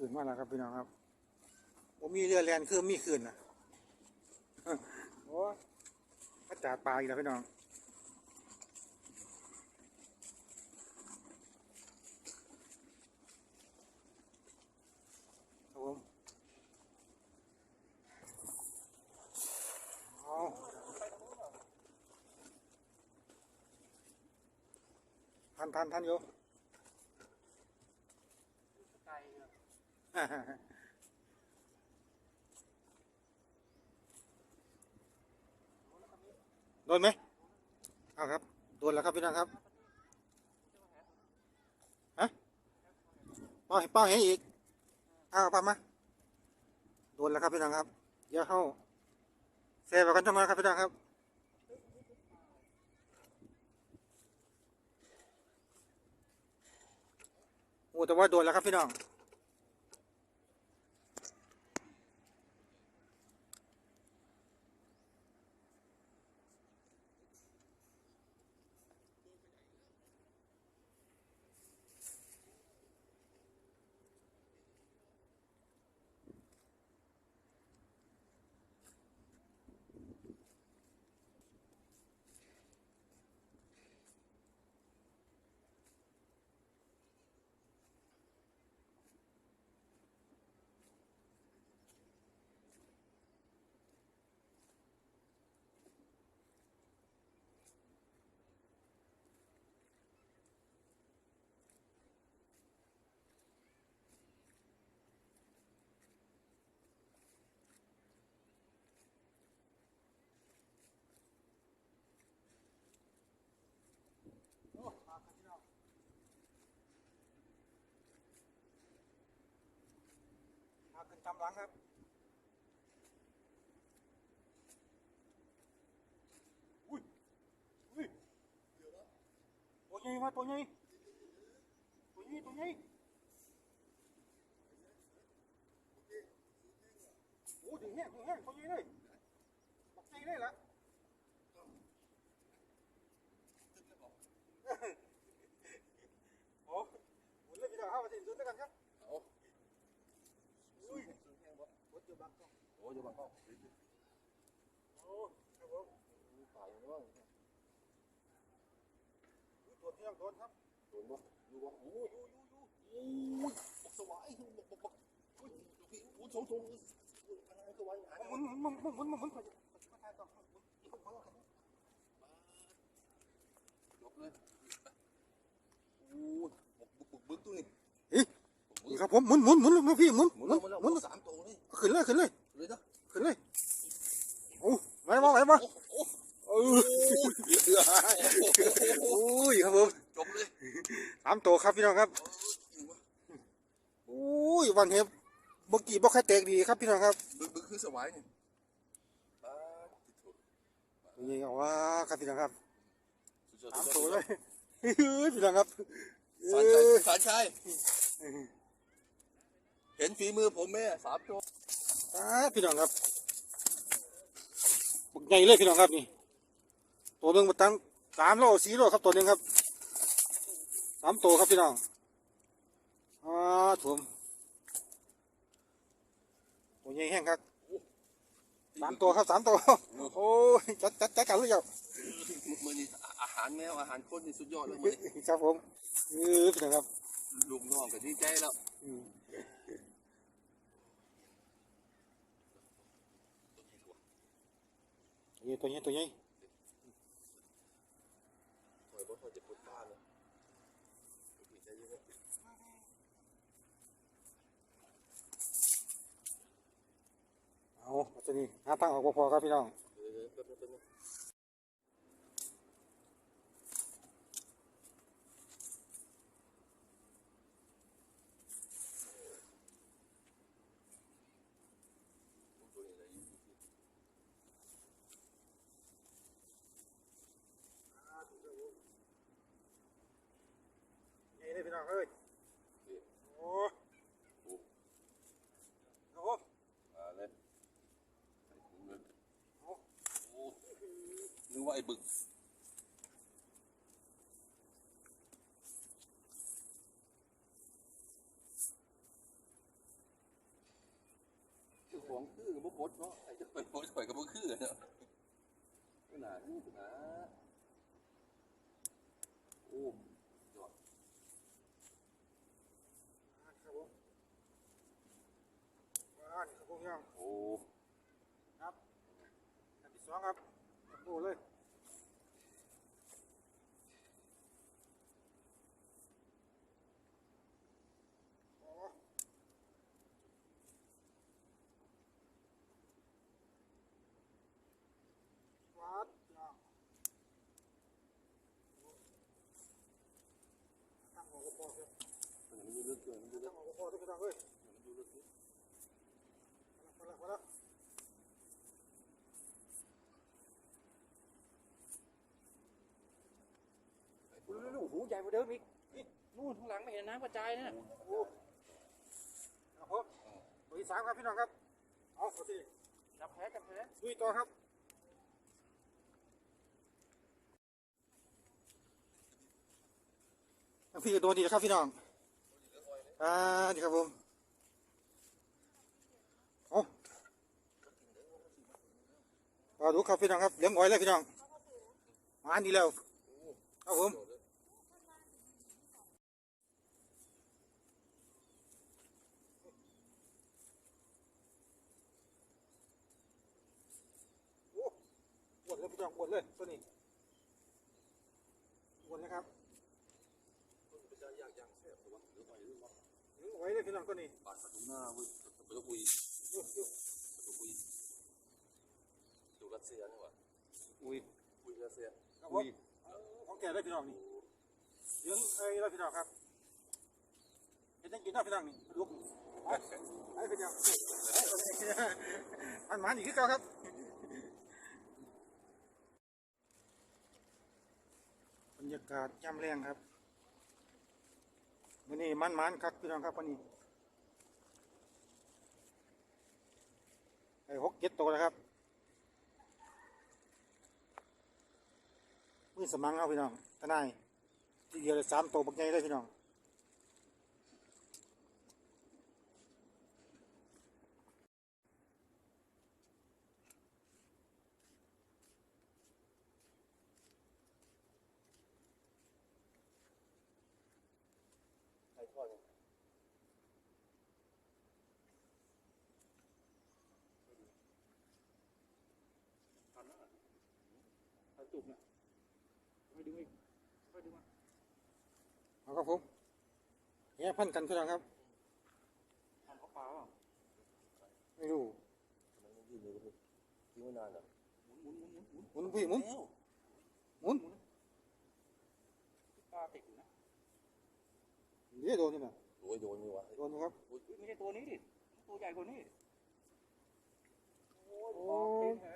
ขืนมาแล้วครับพี่น้องครับผมมีเรือแลนคือมีขืนนะโอ้มาจับปลาอีกแล้วพี่น้องครับผมเอาทันทันทันอยู่ ไกลเลย โดนไหมเอาครับ โดนแล้วครับพี่น้องครับฮะป้าให้เป้าให้อีกเอาปามาโดนแล้วครับพี่น้องครับเดี๋ยวเข้าเซฟไปกันจังมครับพี่น้องครับโอ้แต่ว่าโดนแล้วครับพี่น้อง มาขึ้นตำหลังครับอุ้ยอุ้ยตัวใหญ่มาตัวใหญ่ตัวใหญ่ตัวใหญ่โอ้ถึงแห้งถึงแห้งตัวใหญ่เลยบักใหญ่เลยล่ะโอ้หมุนเลยพี่น้องเข้ามาสิลุ้นด้วยกันครับ รถอยู่บางกอก โอ้ยบังเข้า โอ้ครับผม ตายยังไง อุ้ยตัวที่ยังโดนครับ โดนบ่อยู่บ่โอ้ โอ้ ย ยยูยูยู โอ้ยบักสวายบักบักบักโอ้ยโอ้ยสองสองพนังสวายหา หมุนหมุนหมุนหมุนหมุนหมุนขอขอถ่ายต่อหมุนหมุนหมุนหมุน ยกเลยโอ้ยบักบักบึ้งตัวนี้ นี่ครับผมหมุนหมุนหมุนลูกพี่หมุน ห ห มุ มุ น น แล้วห ห มุ มุ น ขึ้นเลยขึ้นเลยเลยนะขึ้นเลยโอ้ไหวบ่ไหวบ่โอ้โอ้เออโอ้ยครับผมจบเลยสามตัวครับพี่น้องครับโอ้ยวันเห็บเมื่อกี้บ่ใครแตกดีครับพี่น้องครับบึ้งบึ้งคือสวายนี่อ่านี่เอาว่าครับพี่น้องครับสุดยอดสามสุดยตัวอดเลยเฮ้ยพี่น้องครับเอสารชัยอสารชัย เห็นฝีมือผมไหมสามตัวอ่าพี่น้องครับบุกใหญ่เลยพี่น้องครับนี่ ตัวหนึ่งมาตั้งสามโลสี่โลครับตัวหนึ่งครับสามตัวครับพี่น้องอ่าถ่วมตัวใหญ่แห้งครับสามตัวครับสามตัวโอ้ยจัดจัดจัดกันเลยเจ้ามือนี่อาหารแมวอาหารคนนี่สุดยอดเลยมือนี้ครับผมเออพี่น้องครับลูกน้องก็ดีใจแล้ว อืม นี่ตัวนี้ตัวนี้ถอยบ่ถอยจะปุดบ้านเลยดีใจเยอะเอาตัวนี้หางออกพอครับพี่น้องเออแป๊บนึงแป๊บนึง นี่นี่พี่น้องเอ้ยโอ้โอ้มาเลยโอ้นึกว่าไอ้บึก ของคือกับพวกโคตรเนาะไอ้เจ้าเป็นโคตรข่อยกับพวกคือเนาะขนาดนี้นะโอ้ยอด ครับผมอ่านี่ ครับผมพี่น้องโอ้ครับอันที่สองครับโอ้เลยโอ้วัดจ้าตั้งหัวกระบอกเลยมันดูเลือดเกินมันดูเลืตั้องดหัวกระบอกด้วยพี่น้องเอ้ยมันดูเลือด มาแล้วมาแล้วโอ้โหใหญ่กว่าเดิมอีกนี่นู่นข้างหลังไม่เห็นน้ำกระจายนะโอ้ครับผมตัวที่สามครับพี่น้องครับ เอาโอเคจับแพ้จับแพ้ลุยต่อครับทางพี่ก็โดนดีนะครับพี่น้อง อ่าดีครับผมเอา ปลาดุกครับพี่น้องครับเลี้ยงอ้อยเลยพี่น้องมาดีแล้วครับผมอวนเลยพี่น้องอวนเลยตัวนี้อวนนะครับมันจะยากย่างแซ่บตัวหรือไปหรือว่าเลี้ยงอ้อยเลยพี่น้องตัวนี้ปลาดประตูหน้าเว้ยประตูคุยโอ้โอ้ประตูคุย ดูรัสเซียนี่หว่าอุ้ยคุยรัสเซียครับผมเอาของแก่เลยพี่น้องนี่เลี้ยงเอ้ยเลยพี่น้องครับเห็นยังกินน้าพี่น้องนี่ลูกไปไปพี่น้องมันมันอีกคือเก่าครับบรรยากาศย่ำแรงครับวันนี้มันมันครับพี่น้องครับวันนี้ไอ้หกเจ็ดตัวแล้วครับ มือสมังเอาพี่น้องทนายทีเดียวเลยสามตัวบักใหญ่เลยพี่น้องใครทอดเนี่ย ทันแล้วทันจุกเนี่ยไม่ดึงอีกไม่ดึงมาเอาครับผมแง่พันกันพี่น้องครับทันเขาปลาเปล่าไม่รู้ทำไมไม่ยืนเลยพี่ทิ้งไว้นานอะหมุนหมุนหมุนหมุนหมุนหมุนพี่หมุนหมุนปลาติดอยู่นะเดี๋ยวโดนนี่นะโอ้ยโดนนี่วะโดนนะครับอุ๊ยไม่ใช่ตัวนี้ดิตัวใหญ่กว่านี้โอ้ยโอ้ปลาเต็มแห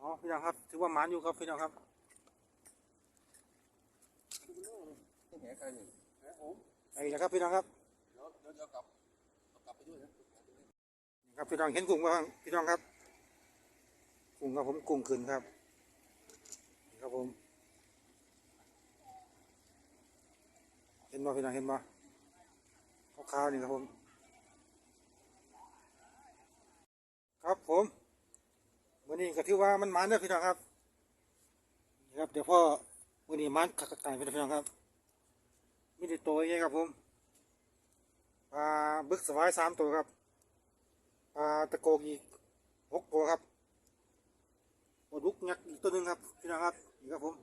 อ๋อพี่น้องครับ ถือว่าหมานอยู่ครับพี่น้องครับ ต้องแหใครนี่แหผมไอ้แล้วครับพี่น้องครับเดี๋ยวเดี๋ยวกลับกลับไปด้วยนะครับพี่น้องเห็นกุ้งบ้างพี่น้องครับกุ้งครับผมกุ้งขึ้นครับครับผม เห็นบ่พี่น้องเห็นบ่ขาวๆนี่ครับผม ครับผมวันนี้ก็ถือว่ามันมันเด้อพี่น้องครับครับเดี๋ยวพ่อวันนี้มันขักไก่พี่น้องครับ มีแต่ตัวใหญ่ครับผมปลาบึกสวายสามตัวครับปลาตะโกกอีกหกตัวครับปลาดุกยักษ์อีกตัวหนึ่งครับพี่น้องครับนี่ครับผม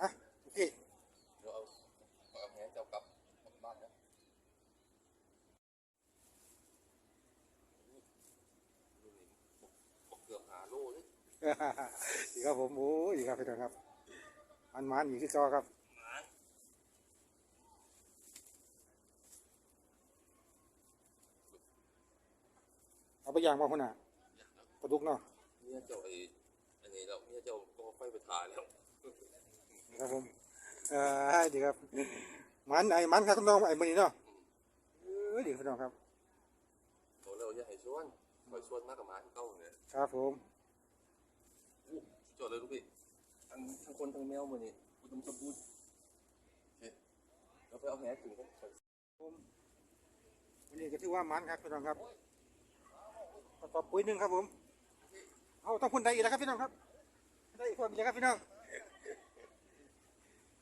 อะโอเคเดี๋ยวเอาเอาแหเจ้ากลับกลับบ้านนะบอกเกือบหาโลเลยดีครับผมโอ้ยดีครับพี่น้องครับมันมันอีกคือเก่าครับเอา ไปย่างมาคนน่ะปลาดุกเนาะเมียเจ้าไอ้อันนี้แล้วเมียเจ้าก็ไฟไปถ่ายแล้วนี่ครับผมเออดีครับมันไอ้มันครับคุณน้องไอ้มันนี่เนาะเออดีพี่น้องครับโตแล้วอย่าให้ชวนคอยชวนมากกับหมาที่เก้าเนี่ยครับผมอู้จอดเลยลูกพี่ทั้งทั้งคนทั้งแมวมือนี่อุดมสมบูรณ์โอเคเราไปเอาแหถึงกันผมวันนี้ก็ถือว่ามันครับพี่น้องครับ กระสอบปุ๋ยหนึ่งครับผมเอาต้องพุ่นใดอีกแล้วครับพี่น้องครับได้อีกคนอีกแล้วครับพี่น้อง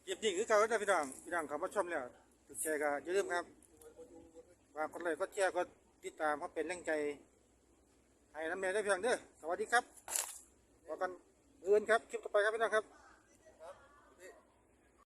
เก็บดิ่งคือเก่าแล้วพี่น้องพี่น้องเขามาชมแล้วติดแชร์ก็อย่าลืมครับฝากกดไลค์กดแชร์กดติดตามเพราะเป็นแรงใจให้น้ำเนยได้เพียงเด้อสวัสดีครับพบกันเอื่นครับคลิปต่อไปครับพี่น้องครับ